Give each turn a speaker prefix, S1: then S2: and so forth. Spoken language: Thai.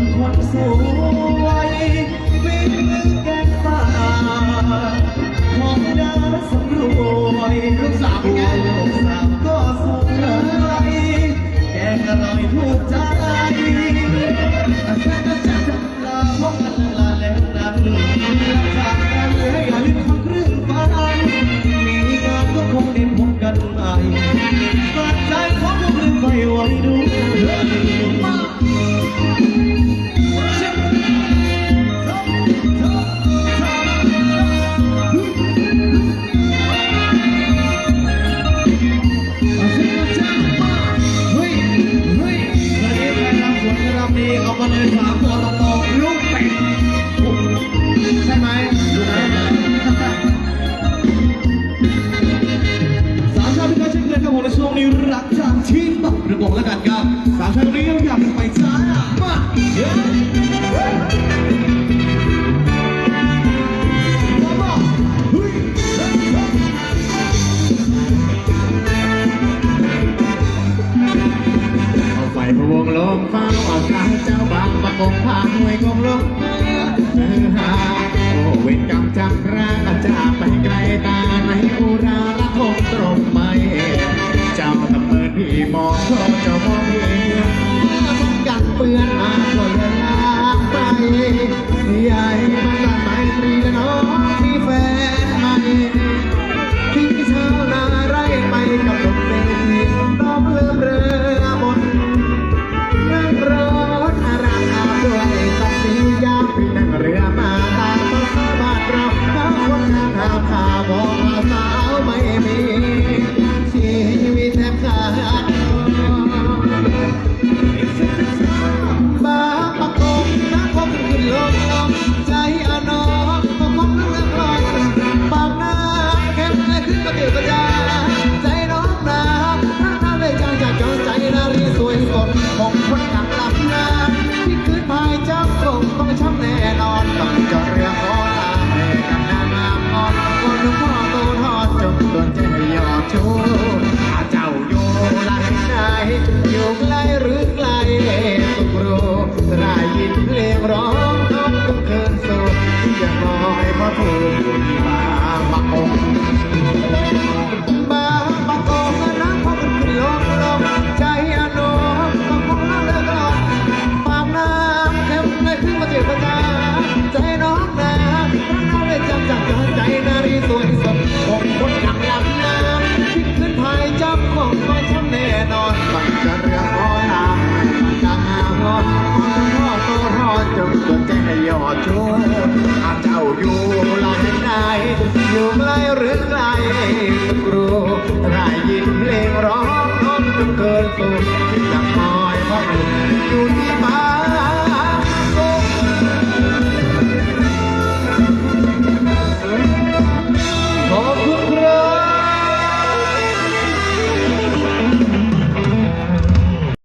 S1: นคนสวยวิ่งแกงตาของดาสำรวยลูกสาวแกะ จากรักจา
S2: กไปไกลตาในอุรารัคงตรงไปจำทำเมื่อที่มองก็จะมองเห็น